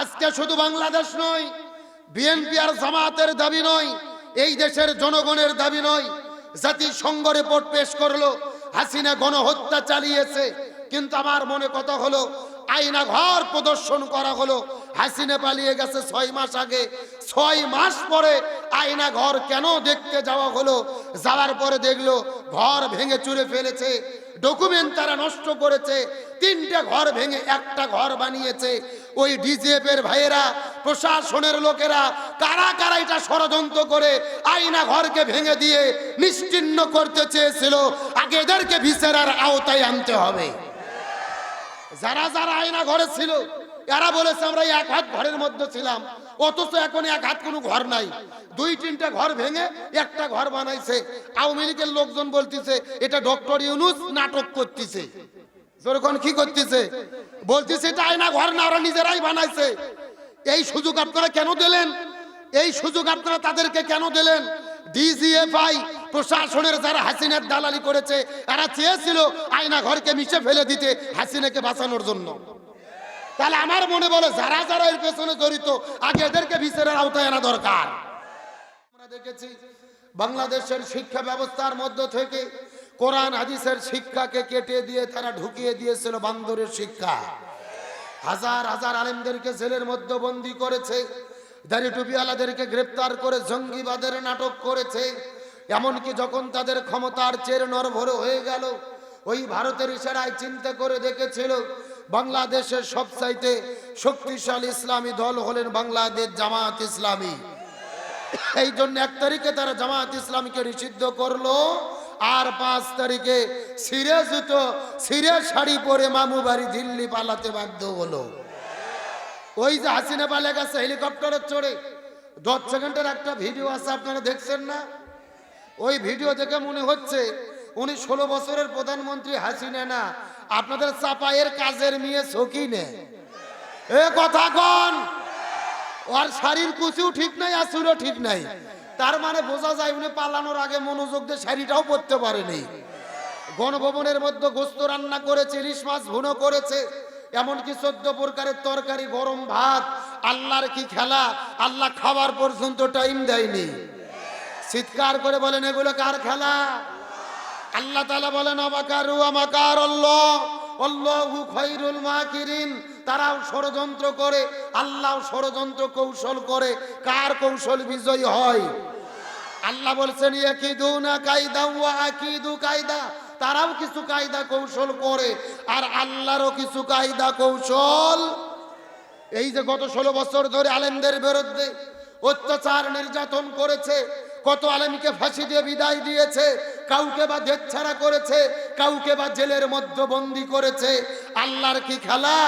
আজকে শুধু বাংলাদেশ নয়, বিএনপি আর জামাতের দাবি নয়, এই দেশের জনগণের দাবি নয় জাতিসংঘ রিপোর্ট পেশ করল, হাসিনা গণহত্যা চালিয়েছে। কিন্তু আমার মনে কথা হলো আয়না ঘর প্রদর্শন করা হলো। হাসিনে পালিয়ে গেছে ছয় মাস আগে। ছয় মাস পরে আয়না ঘর কেন দেখতে যাওয়া হলো? যাওয়ার পরে দেখল ঘর ভেঙে চুরে ফেলেছে। ডকুমেন্ট তারা নষ্ট করেছে। তিনটে ঘর ভেঙে একটা ঘর বানিয়েছে। ওই ডিজিএফ এর ভাইয়েরা, প্রশাসনের লোকেরা, কারা কারা এটা ষড়যন্ত্র করে আয়না ঘরকে ভেঙে দিয়ে নিশ্চিন্ন করতে চেয়েছিল, আগে এদেরকে ভিসেরার আওতায় আনতে হবে। যারা যারা আয়না ঘরে ছিল, এরা বলেছে, আমরা এক হাত ঘরের মধ্যে ছিলাম। অথচ এখন এক হাত কোনো ঘর নাই। দুই তিনটা ঘর ভেঙে একটা ঘর বানাইছে। আওয়ামী লীগের লোকজন বলতেছে, এটা ডক্টর ইউনুস নাটক করতেছে। যখন কি করতেছে? বলতেছে, এটা আয়না ঘর না, ওরা নিজেরাই বানাইছে। এই সুযোগ আপনারা কেন দিলেন? এই সুযোগ আপনারা তাদেরকে কেন দিলেন? ডিজিএফআই প্রশাসনের যারা হাসিনার দালালি করেছে এরা চেয়েছিল আয়না ঘরকে মিশে ফেলে দিতে হাসিনাকে বাঁচানোর জন্য। তাহলে আমার মনে বলে, যারা যারা এর পেছনে জড়িত, আগে এদেরকে বিচারের আওতায় আনা দরকার। আমরা দেখেছি, বাংলাদেশের শিক্ষা ব্যবস্থার মধ্য থেকে কোরআন, হাদিসের শিক্ষাকে কেটে দিয়ে তারা ঢুকিয়ে দিয়েছিল বান্দরের শিক্ষা। হাজার হাজার আলেমদেরকে জেলের মধ্যে বন্দি করেছে। দাড়ি টুপিওয়ালাদেরকে গ্রেপ্তার করে জঙ্গিবাদের নাটক করেছে। এমনকি যখন তাদের ক্ষমতার চের নরভরে হয়ে গেল, ওই ভারতের ইশারায় চিন্তা করে দেখেছিল বাংলাদেশের সবচাইতে শক্তিশালী ইসলামী দল হলেন বাংলাদেশ জামাত ইসলামী। এই জন্য এক তারিখে তারা জামাত ইসলামীকে নিষিদ্ধ করল, আর পাঁচ তারিখে সিরে জুতো সিরে শাড়ি পরে মামু বাড়ি দিল্লি পালাতে বাধ্য হলো। ওই যে হাসিনা পালে গেছে হেলিকপ্টারে চড়ে। দশ সেকেন্ডের একটা ভিডিও আছে, আপনারা দেখছেন না? ওই ভিডিও দেখে মনে হচ্ছে উনি ষোলো বছরের প্রধানমন্ত্রী হাসিনা না, আপনাদের চাপায়ের কাজের মেয়ে সকিনে। এ কথা কন, ওর শাড়ির কুচিও ঠিক নাই আর চুলও ঠিক নাই। তার মানে বোঝা যায় উনি পালানোর আগে মনোযোগ দিয়ে শাড়িটাও পরতে পারেনি। গণভবনের মধ্যে গোস্ত রান্না করেছে, ইলিশ মাছ ভুনো করেছে এমনকি চোদ্দ প্রকারের তরকারি, গরম ভাত, আল্লাহর কি খেলা? আল্লাহ খাবার পর্যন্ত টাইম দেয়নি। চিৎকার করে বলেন, এগুলো কার খেলা? আল্লাহ তালা বলেন অমাকারু আমাকার তারাও ষড়যন্ত্র করে, আল্লাহ ষড়যন্ত্র কৌশল করে। কার কৌশল বিজয়ী হয়? আল্লাহ বলছেন, ইয়াকিদুনা কায়দা ও ওয়া আকিদু কায়দা তারাও কিছু কায়দা কৌশল করে, আর আল্লাহরও কিছু কায়দা কৌশল। এই যে গত ষোলো বছর ধরে আলেমদের বিরুদ্ধে অত্যাচার নির্যাতন করেছে, কত আলেমকে ফাঁসি দিয়ে বিদায় দিয়েছে, কাউকে বা দেশ ছাড়া করেছে, কাউকে বা জেলের মধ্যে বন্দি করেছে। আল্লাহর কি খেলা?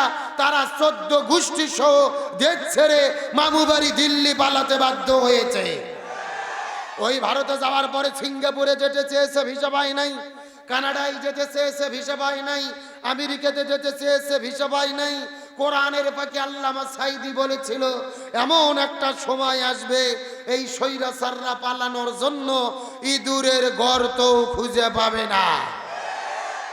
তারা চোদ্দ গোষ্ঠী সহ দেশ ছেড়ে মামুবাড়ি দিল্লি পালাতে বাধ্য হয়েছে। ওই ভারতে যাওয়ার পরে সিঙ্গাপুরে যেতে চেয়েছে, ভিসা পাই নাই। কানাডায় যেতে চেয়েছে ভিসা পাই নাই, আমেরিকাতে যেতে চেয়েছে ভিসা পাই নাই। কোরআনের পাকে আল্লামা সাইদি বলেছিল, এমন একটা সময় আসবে এই সৈরাসাররা পালানোর জন্য ইঁদুরের গর্ত খুঁজে পাবে না।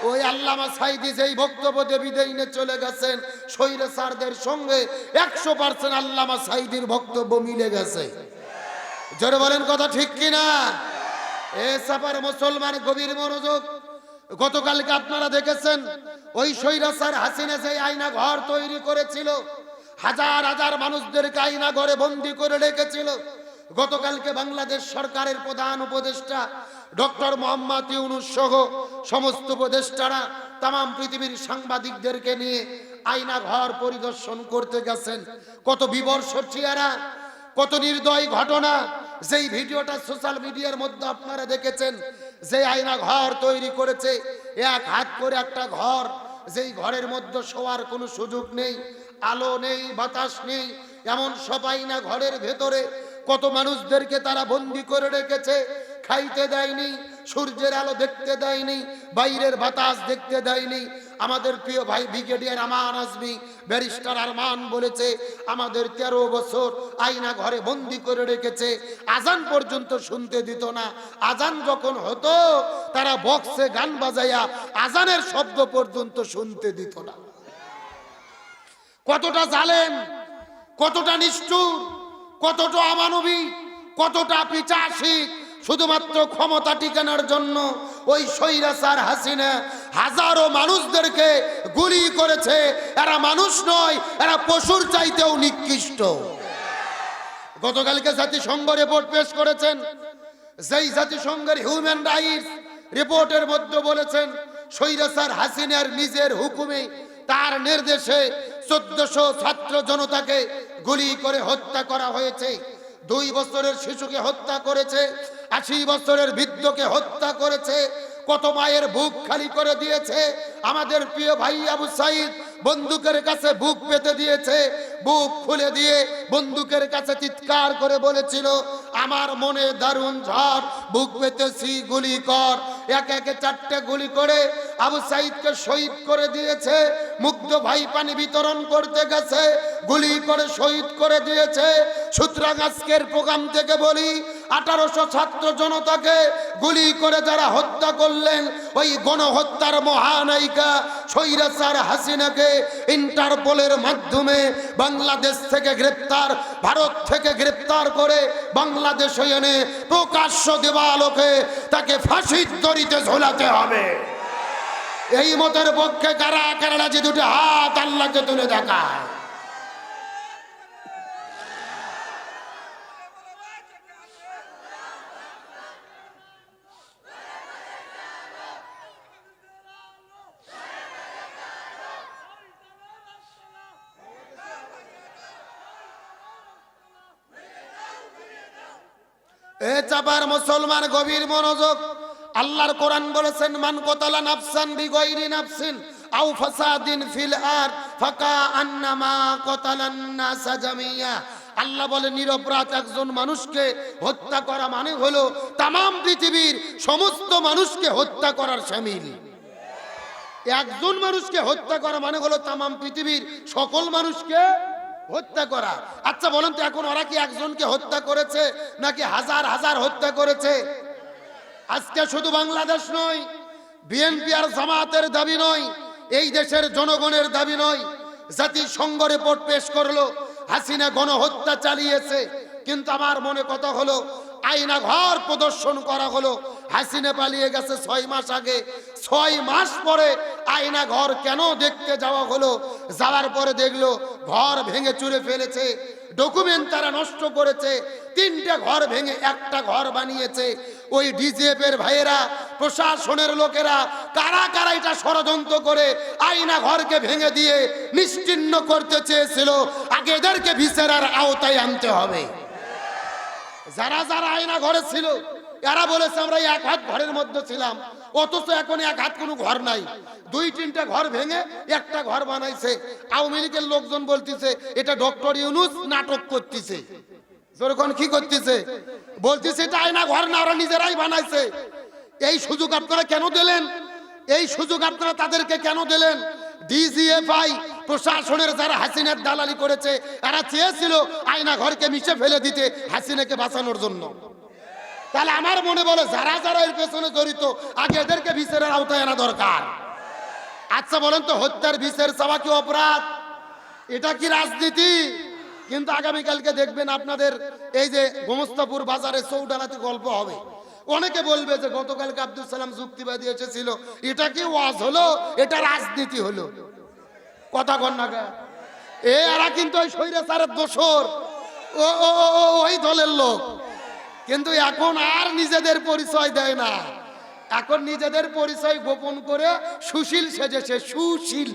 ওই আল্লামা সাইদি যেই বক্তব্য দেবী দেইনে চলে গেছেন সৈরাসারদের সঙ্গে একশো পার্সেন্ট আল্লামা সাইদির বক্তব্য মিলে গেছে। জোরে বলেন কথা ঠিক কিনা? এ সাপার মুসলমান গভীর মনোযোগ। গতকালকে আপনারা দেখেছেন, ওই সৈরাসার হাসিনা সেই আয়না ঘর তৈরি করেছিল, হাজার হাজার মানুষদেরকে আয়না ঘরে বন্দি করে রেখেছিল। গতকালকে বাংলাদেশ সরকারের প্রধান উপদেষ্টা ডক্টর মোহাম্মদ ইউনুস সহ সমস্ত উপদেষ্টারা তাম পৃথিবীর সাংবাদিকদেরকে নিয়ে আয়না ঘর পরিদর্শন করতে গেছেন। কত বিবর্ষ চেহারা, কত নির্দয় ঘটনা যেই ভিডিওটা সোশ্যাল মিডিয়ার মধ্যে আপনারা দেখেছেন যে আয়না ঘর তৈরি করেছে, এক হাত করে একটা ঘর, যেই ঘরের মধ্যে শোয়ার কোনো সুযোগ নেই, আলো নেই, বাতাস নেই, এমন সব আয়না ঘরের ভেতরে। কত মানুষদেরকে তারা বন্দি করে রেখেছে, খাইতে দেয়নি, সূর্যের আলো দেখতে দেয়নি, বাইরের বাতাস দেখতে দেয়নি আমাদের প্রিয় ভাই ব্রিগেডিয়ার আমান আজমি, ব্যারিস্টার আরমান বলেছে, আমাদের তেরো বছর আয়না ঘরে বন্দি করে রেখেছে। আজান পর্যন্ত শুনতে দিত না। আজান যখন হতো, তারা বক্সে গান বাজাইয়া আজানের শব্দ পর্যন্ত শুনতে দিত না। কতটা জালেম, কতটা নিষ্ঠুর, কতটা অমানবিক, কতটা পিচাসিক, শুধুমাত্র ক্ষমতা টিকানোর জন্য ওই স্বৈরাচার হাসিনা হাজারো মানুষদেরকে গুলি করেছে। এরা মানুষ নয়, এরা পশুর চাইতেও নিকৃষ্ট। গতকালকে জাতিসংঘ রিপোর্ট পেশ করেছেন। যেই জাতিসংঘের হিউম্যান রাইটস রিপোর্টের মধ্যে বলেছেন স্বৈরাচার হাসিনার নিজের হুকুমে তার নির্দেশে চোদ্দশো ছাত্র জনতাকে গুলি করে হত্যা করা হয়েছে। দুই বছরের শিশুকে হত্যা করেছে, আশি বছরের বৃদ্ধকে হত্যা করেছে কত মায়ের বুক খালি করে দিয়েছে। আমাদের প্রিয় ভাই আবু সাইদ বন্দুকের কাছে বুক পেতে দিয়েছে। বুক খুলে দিয়ে বন্দুকের কাছে চিৎকার করে বলেছিল, আমার মনে দারুণ ঝড়, বুক পেতেছি গুলি কর। এক একে চারটে গুলি করে আবু সাইদকে শহীদ করে দিয়েছে, মুগ্ধ ভাই পানি বিতরণ করতে গেছে, গুলি করে শহীদ করে দিয়েছে। সুতরাং আজকের প্রোগ্রাম থেকে বলি, আঠারোশো ছাত্র জনতাকে গুলি করে যারা হত্যা করলেন, ওই গণহত্যার মহানায়িকা সৈরাসার হাসিনাকে ইন্টারপোলের মাধ্যমে বাংলাদেশ থেকে গ্রেপ্তার, ভারত থেকে গ্রেপ্তার করে বাংলাদেশ এনে প্রকাশ্য দেওয়ালোকে তাকে ফাঁসির দড়িতে ঝোলাতে হবে। এই মতের পক্ষে কারা কারা যে দুটো হাত আল্লাহকে তুলে দেখায়? এ চাপার মুসলমান গভীর মনোযোগ। আল্লাহর কোরআন বলেছেন, মান কতালা নাফসান বিগয়রি নাফসিন আও ফাসাদিন ফিল আর ফাকা আন্নামা কতালান নাসা জামিয়া। আল্লাহ বলে নিরপরাধ একজন মানুষকে হত্যা করা মানে হলো তামাম পৃথিবীর সমস্ত মানুষকে হত্যা করার শামিল একজন মানুষকে হত্যা করা মানে হলো তামাম পৃথিবীর সকল মানুষকে হত্যা করা। আচ্ছা বলেন তো, এখন ওরা কি একজনকে হত্যা করেছে নাকি হাজার হাজার হত্যা করেছে? আজকে শুধু বাংলাদেশ নয়, বিএনপি আর জামাতের দাবি নয়, এই দেশের জনগণের দাবি নয়। জাতিসংঘ রিপোর্ট পেশ করল, হাসিনা গণহত্যা চালিয়েছে। কিন্তু আমার মনে কথা হলো আয়না ঘর প্রদর্শন করা হলো। হাসিনে পালিয়ে গেছে ছয় মাস আগে। ছয় মাস পরে আয়না ঘর কেন দেখতে যাওয়া হলো? যাওয়ার পরে দেখল ঘর ভেঙে চুরে ফেলেছে। ডকুমেন্ট তারা নষ্ট করেছে। তিনটে ঘর ভেঙে একটা ঘর বানিয়েছে। ওই ডিজিএফ এর ভাইয়েরা, প্রশাসনের লোকেরা, কারা কারা এটা ষড়যন্ত্র করে আয়না ঘরকে ভেঙে দিয়ে নিশ্চিন্ন করতে চেয়েছিল, আগে এদেরকে ভিসেরার আওতায় আনতে হবে। যারা যারা আয়না ঘরে ছিল, এরা বলেছে, আমরা এক হাত ঘরের মধ্যে ছিলাম। অথচ এখন এক হাত কোনো ঘর নাই। দুই, তিনটা ঘর ভেঙে একটা ঘর বানাইছে। আওয়ামী লীগের লোকজন বলতেছে, এটা ডক্টর ইউনুস নাটক করতেছে। যখন কি করতেছে? বলতেছে, এটা আয়না ঘর না, ওরা নিজেরাই বানাইছে। এই সুযোগ আপনারা কেন দিলেন? এই সুযোগ আপনারা তাদেরকে কেন দিলেন? ডিজিএফআই প্রশাসনের যারা হাসিনার দালালি করেছে, এরা চেয়েছিল আয়না ঘরকে মিশে ফেলে দিতে হাসিনাকে বাঁচানোর জন্য। তাহলে আমার মনে বলে, যারা যারা এর পেছনে জড়িত, আগে এদেরকে বিচারের আওতায় আনা দরকার। আচ্ছা বলেন তো, হত্যার বিচার চাওয়া কি অপরাধ? এটা কি রাজনীতি? কিন্তু আগামীকালকে দেখবেন আপনাদের এই যে গোমস্তাপুর বাজারে চৌডালাতে গল্প হবে। অনেকে বলবে যে, গতকালকে আব্দুল সালাম যুক্তিবাদী এসেছিল। এটা কি ওয়াজ হলো? এটা রাজনীতি হলো। কথা কন না এ, এরা কিন্তু ওই স্বৈরাচারের দোসর ও ওই দলের লোক। কিন্তু এখন আর নিজেদের পরিচয় দেয় না। এখন নিজেদের পরিচয় গোপন করে সুশীল সেজেছে, সুশীল।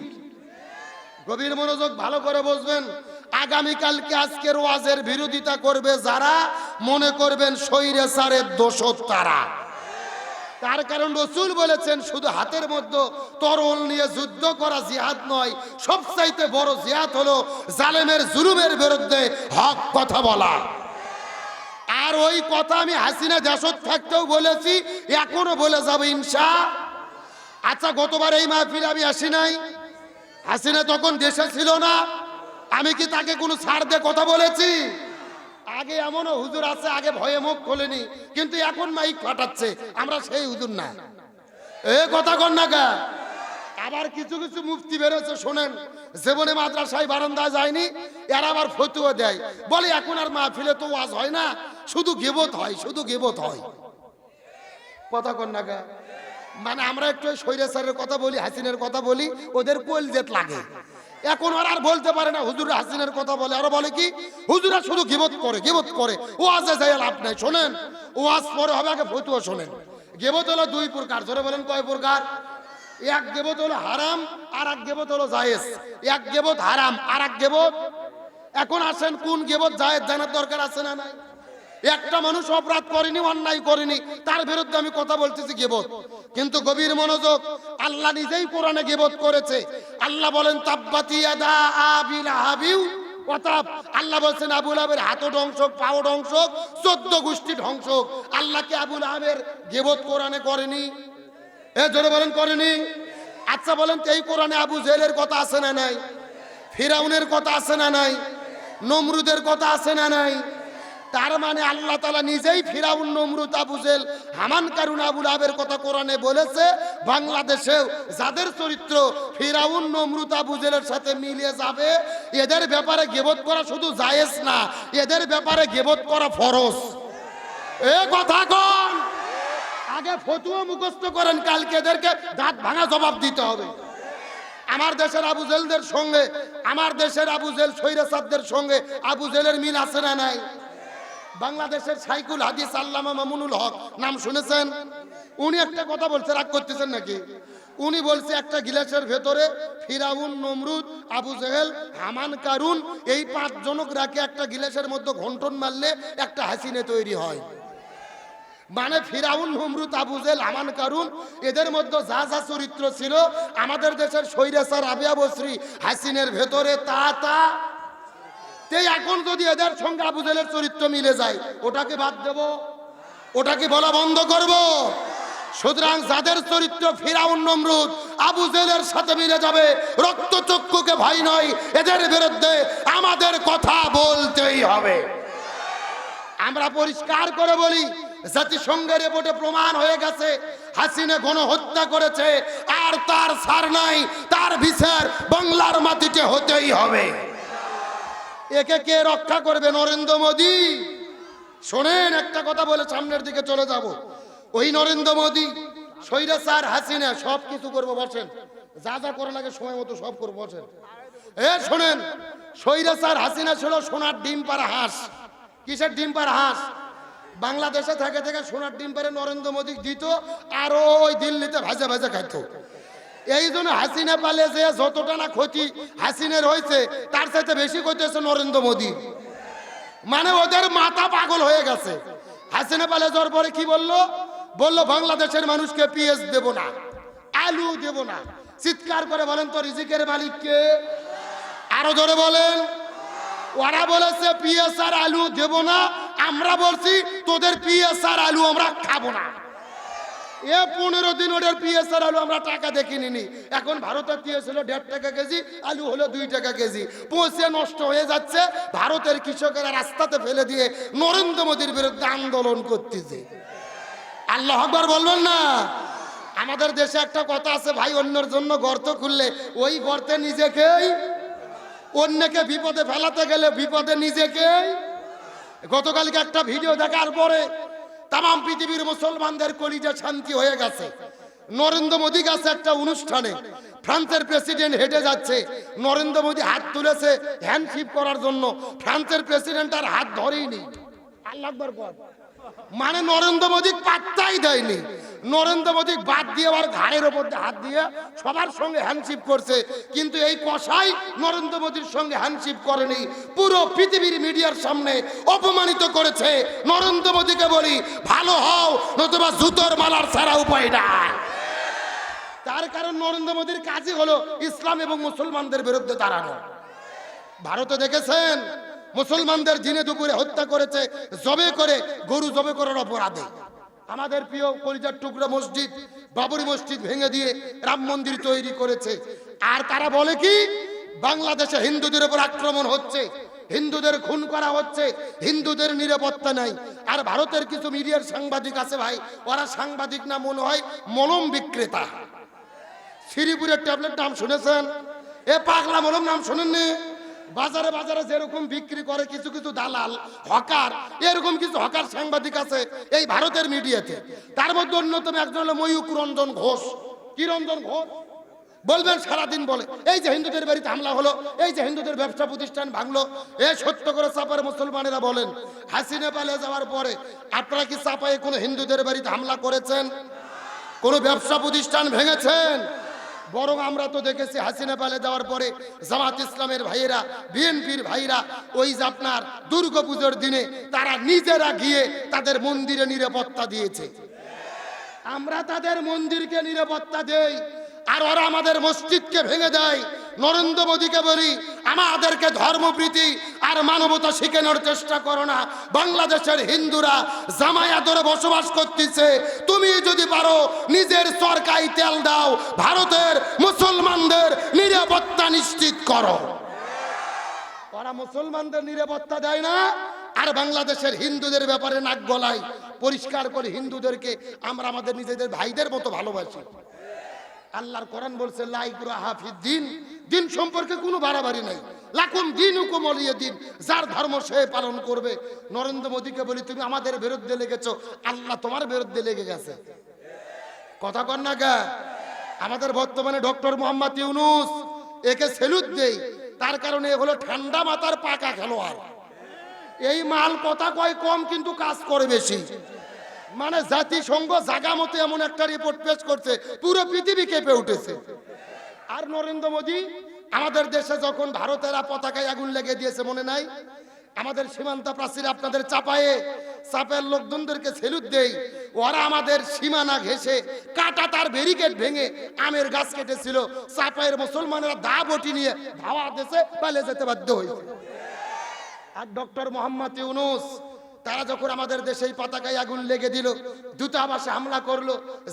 গভীর মনোযোগ ভালো করে বসবেন আগামীকালকে আজকের ওয়াজের বিরোধিতা করবে যারা, মনে করবেন শৈরে সারের দোষর তারা। তার কারণ রসুল বলেছেন, শুধু হাতের মধ্যে তরল নিয়ে যুদ্ধ করা জিহাদ নয়, সবচাইতে বড় জিহাদ হলো জালেমের জুলুমের বিরুদ্ধে হক কথা বলা। আর ওই কথা আমি হাসিনা দেশত থাকতেও বলেছি, এখনও বলে যাব ইনসা আচ্ছা গতবার এই মাহফিলে আমি আসি নাই। হাসিনা তখন দেশে ছিল না। আমি কি তাকে কোনো ছাড় দিয়ে কথা বলেছি? আগে এমনও হুজুর আছে, আগে ভয়ে মুখ খোলেনি, কিন্তু এখন মাইক ফাটাচ্ছে, আমরা সেই হুজুর না। এ কথা কর না কা? আবার কিছু কিছু মুফতি বেরোচ্ছে শোনেন, জীবনে মাদ্রাসায় বারান্দা যায়নি, এরা আবার ফতুয়া দেয়। বলে, এখন আর মাহফিলে তো ওয়াজ হয় না, শুধু গেবত হয়, শুধু গেবত হয়। কথা কন না গা? মানে আমরা একটু সৈরা স্যারের কথা বলি, হাসিনের কথা বলি, ওদের কোল জেত লাগে। এখন আর আর বলতে পারে না, হুজুর হাসিনের কথা বলে। আরও বলে কি? হুজুরা শুধু গিবত করে গিবত করে। ও আজে যাই লাভ নাই, শোনেন। ও আজ পরে হবে আগে ফতুয়া শোনেন। গেবত হলো দুই প্রকার ধরে বলেন কয় প্রকার? এক গেবত হলো হারাম আর এক গেবত হলো জায়েজ। এক গেবত হারাম আর এক গেবত এখন আসেন কোন গেবত জায়েজ জানার দরকার আছে না নাই? একটা মানুষ অপরাধ করেনি, অন্যায় করেনি, তার বিরুদ্ধে আমি কথা বলতেছি গেবত। কিন্তু গভীর মনোযোগ আল্লাহ নিজেই কোরআনে গেবত করেছে। আল্লাহ বলেন আল্লাহ বলছেন, আবুল আবের হাতও ধ্বংস পাও ধ্বংস চোদ্দ গোষ্ঠী ধ্বংস আল্লাহকে আবুল আবের গেবত কোরআনে করেনি? এ জোরে বলেন, করেনি? আচ্ছা বলেন, এই কোরআনে আবু জেলের কথা আছে না নাই? ফিরাউনের কথা আছে না নাই? নমরুদের কথা আছে না নাই? তার মানে আল্লাহ তালা নিজেই ফিরাউন নমরুদ আবু জেল, হামান কারুন আবুল আবের কথা কোরআনে বলেছে, বাংলাদেশেও যাদের চরিত্র ফিরাউন নমরুদ আবু জেলের সাথে মিলিয়ে যাবে, এদের ব্যাপারে গেবত করা শুধু জায়েজ না, এদের ব্যাপারে গেবত করা ফরজ। এ কথা কন। আগে ফতুয়া মুখস্থ করেন, কালকে এদেরকে দাঁত ভাঙা জবাব দিতে হবে। আমার দেশের আবু জেলদের সঙ্গে, আমার দেশের আবু জেল সৈরাসাদদের সঙ্গে আবু জেলের মিল আছে না নাই? বাংলাদেশের সাইকুল হাদিস আল্লামা মামুনুল হক, নাম শুনেছেন? উনি একটা কথা বলছে, রাগ করতেছেন নাকি? উনি বলছে, একটা গিলাসের ভেতরে ফিরাউন, নমরুদ, আবু জেহেল, হামান, কারুন, এই পাঁচ জনক রাখে একটা গিলাসের মধ্যে ঘন্টন মারলে একটা হাসিনে তৈরি হয়। মানে ফিরাউন, নমরুদ আবুজেল আমান কারুন, এদের মধ্যে যা যা চরিত্র ছিল, আমাদের দেশের সৈরাসার আবিয়া বসরি হাসিনের ভেতরে তা তা এখন যদি এদের সঙ্গে আবুজেলের চরিত্র মিলে যায়, ওটাকে বাদ দেব? ওটাকে বলা বন্ধ করব? সুতরাং যাদের চরিত্র ফিরাউন নমরুদ, আবু জেলের সাথে মিলে যাবে, রক্তচক্ষুকে ভয় নয়, এদের বিরুদ্ধে আমাদের কথা বলতেই হবে। আমরা পরিষ্কার করে বলি, জাতিসংঘের রিপোর্টে প্রমাণ হয়ে গেছে, হাসিনা গণহত্যা করেছে, আর তার সার নাই, তার বিচার বাংলার মাটিতে হতেই হবে। একে কে রক্ষা করবে নরেন্দ্র মোদী? শোনেন, একটা কথা বলে সামনের দিকে চলে যাব। ওই নরেন্দ্র মোদী সৈরা স্যার হাসিনা, সব কিছু করব, বসেন। যা যা করে লাগে সময় মতো সব করব, বসেন। এ, শোনেন সৈরা স্যার হাসিনা ছিল সোনার ডিম পাড়া হাঁস। কিসের ডিম পাড়া হাঁস? বাংলাদেশে থেকে থেকে সোনার ডিম পারে নরেন্দ্র মোদী দিত, আর ওই দিল্লিতে ভাজা ভাজা খাইত। এই জন্য হাসিনা পালে যে যতটা না ক্ষতি হাসিনের হয়েছে, তার সাথে বেশি ক্ষতি হচ্ছে নরেন্দ্র মোদী। মানে ওদের মাথা পাগল হয়ে গেছে। হাসিনা পালে যাওয়ার পরে কি বলল? বলল, বাংলাদেশের মানুষকে পিএস দেব না, আলু দেব না। চিৎকার করে বলেন, তো রিজিকের মালিককে আরও ধরে বলেন, ওরা বলেছে পিএস আর আলু দেব না, আমরা বলছি তোদের পিএস আর আলু আমরা খাব না। এ পনেরো দিন ওদের পিএস আর আলু আমরা টাকা দেখিনি এখন ভারতের পিএস হলো দেড় টাকা কেজি, আলু হলো দুই টাকা কেজি। পৌঁছে নষ্ট হয়ে যাচ্ছে, ভারতের কৃষকেরা রাস্তাতে ফেলে দিয়ে নরেন্দ্র মোদীর বিরুদ্ধে আন্দোলন করতেছে। আল্লাহ আকবার বলবেন না? আমাদের দেশে একটা কথা আছে, ভাই, অন্যের জন্য গর্ত খুললে ওই গর্তে নিজেকেই, অন্যকে বিপদে ফেলাতে গেলে বিপদে নিজেকেই। গতকালকে একটা ভিডিও দেখার পরে তাম পৃথিবীর মুসলমানদের কলিজা শান্তি হয়ে গেছে। নরেন্দ্র মোদী গেছে একটা অনুষ্ঠানে। ফ্রান্সের প্রেসিডেন্ট হেঁটে যাচ্ছে। নরেন্দ্র মোদী হাত তুলেছে হ্যান্ডশিপ করার জন্য। ফ্রান্সের প্রেসিডেন্ট আর হাত ধরেই নি মানে নরেন্দ্র মোদী পাত্তাই দেয়নি। নরেন্দ্র মোদী বাদ দিয়ে আবার ঘাড়ের ওপর হাত দিয়ে সবার সঙ্গে হ্যান্ডশিপ করছে। কিন্তু এই কষাই নরেন্দ্র মোদীর সঙ্গে হ্যান্ডশিপ করেনি। পুরো পৃথিবীর মিডিয়ার সামনে অপমানিত করেছে। নরেন্দ্র মোদীকে বলি, ভালো হও, নতুবা জুতোর মালার ছাড়া উপায় নাই তার কারণ নরেন্দ্র মোদীর কাজই হলো ইসলাম এবং মুসলমানদের বিরুদ্ধে দাঁড়ানো। ভারতে দেখেছেন, মুসলমানদের দিনে দুপুরে হত্যা করেছে, জবে করে, গরু জবে করার অপরাধে। আমাদের প্রিয় কলিজার টুকরা মসজিদ, বাবরি মসজিদ ভেঙে দিয়ে রাম মন্দির তৈরি করেছে। আর তারা বলে কি? বাংলাদেশে হিন্দুদের উপর আক্রমণ হচ্ছে, হিন্দুদের খুন করা হচ্ছে, হিন্দুদের নিরাপত্তা নাই। আর ভারতের কিছু মিডিয়ার সাংবাদিক আছে ভাই, ওরা সাংবাদিক না, মনে হয় মলম বিক্রেতা। শ্রীপুরের ট্যাবলেট নাম শুনেছেন? এ পাগলা মলম নাম শোনেননি? বাজারে বাজারে যেরকম বিক্রি করে কিছু কিছু দালাল, হকার, এরকম কিছু হকার সাংবাদিক আছে এই ভারতের মিডিয়াতে। তার মধ্যে অন্যতম একজন হলো ময়ূক রঞ্জন ঘোষ। কি রঞ্জন ঘোষ? বলবেন সারাদিন বলে, এই যে হিন্দুদের বাড়িতে হামলা হলো, এই যে হিন্দুদের ব্যবসা প্রতিষ্ঠান ভাঙলো, এ সত্য করে চাপার মুসলমানেরা বলেন, হাসিনা পালে যাওয়ার পরে আপনারা কি চাপায়ে কোনো হিন্দুদের বাড়িতে হামলা করেছেন? কোনো ব্যবসা প্রতিষ্ঠান ভেঙেছেন? বরং আমরা তো দেখেছি হাসিনা পালে যাওয়ার পরে জামাত ইসলামের ভাইয়েরা, বিএনপির ভাইরা ওই যে আপনার দুর্গাপুজোর দিনে তারা নিজেরা গিয়ে তাদের মন্দিরে নিরাপত্তা দিয়েছে। আমরা তাদের মন্দিরকে নিরাপত্তা দেই, আর ওরা আমাদের মসজিদকে ভেঙে দেয়। নরেন্দ্র মোদীকে বলি, আমাদেরকে ধর্মপ্রীতি আর মানবতা শিখানোর চেষ্টা করো না। বাংলাদেশের হিন্দুরা জামায়াতরে বসবাস করতেছে তুমি যদি পারো, নিজের সরকারি তেল দাও, ভারতের মুসলমানদের নিরাপত্তা নিশ্চিত করো। ওরা মুসলমানদের নিরাপত্তা দেয় না, আর বাংলাদেশের হিন্দুদের ব্যাপারে নাক গলায় পরিষ্কার করে হিন্দুদেরকে আমরা আমাদের নিজেদের ভাইদের মতো ভালোবাসি। আল্লাহর কোরআন বলছে লাইকুরা হাফিদ দিন দিন সম্পর্কে কোনো বাড়াবাড়ি নাই। লাকুম দিন উকুমলিয়ে দিন যার ধর্ম সে পালন করবে। নরেন্দ্র মোদীকে বলি, তুমি আমাদের বিরুদ্ধে লেগেছো। আল্লাহ তোমার বিরুদ্ধে লেগে গেছে। কথা কর না গা আমাদের বর্তমানে ডক্টর মোহাম্মদ ইউনুস একে সেলুট দেই, তার কারণে এ হলো ঠান্ডা মাথার পাকা খেলোয়াড়। এই মাল কথা কয় কম, কিন্তু কাজ করে বেশি। মানে জাতিসংঘ জাগা মতো এমন একটা রিপোর্ট পেশ করছে, পুরো পৃথিবী কেঁপে উঠেছে। আর নরেন্দ্র মোদী, আমাদের দেশে যখন ভারতেরা পতাকায় আগুন লেগে দিয়েছে মনে নাই? আমাদের সীমান্ত প্রাচীর আপনাদের চাপায়ে, চাপের লোকজনদেরকে সেলুট দেই, ওরা আমাদের সীমানা ঘেসে কাটা তার ব্যারিকেড ভেঙে আমের গাছ কেটেছিল। চাপায়ের মুসলমানেরা দা বটি নিয়ে ধাওয়া দেশে পালে যেতে বাধ্য হয়েছে। আর ডক্টর মোহাম্মদ ইউনুস তারা যখন আমাদের দেশে এই পতাকায় আগুন লেগে দিল দূতাবাসে হামলা করল।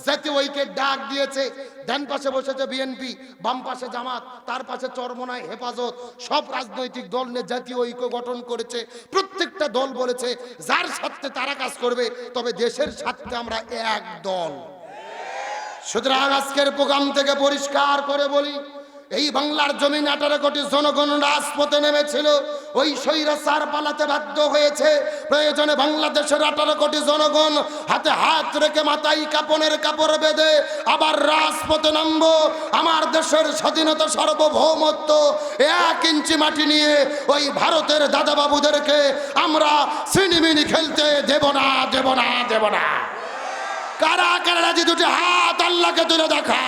জাতীয় ঐক্যের ডাক দিয়েছে, ডান পাশে বসেছে বিএনপি বাম পাশে জামাত, তার পাশে চরমনায় হেফাজত। সব রাজনৈতিক দল নিয়ে জাতীয় ঐক্য গঠন করেছে। প্রত্যেকটা দল বলেছে, যার স্বার্থে তারা কাজ করবে, তবে দেশের স্বার্থে আমরা এক দল। সুতরাং আজকের প্রোগ্রাম থেকে পরিষ্কার করে বলি এই বাংলার জমিন আঠারো কোটি জনগণ রাজপথে নেমেছিল। ওই সৈরা সার পালাতে বাধ্য হয়েছে। প্রয়োজনে বাংলাদেশের আঠারো কোটি জনগণ হাতে হাত রেখে মাথায় কাপনের কাপড় বেঁধে আবার রাজপথে নামবো। আমার দেশের স্বাধীনতা সার্বভৌমত্ব এক ইঞ্চি মাটি নিয়ে ওই ভারতের দাদাবাবুদেরকে আমরা সিনিমিনি খেলতে দেব না দেব না দেব না। কারা কারা রাজি? দুটি হাত আল্লাহকে তুলে দেখা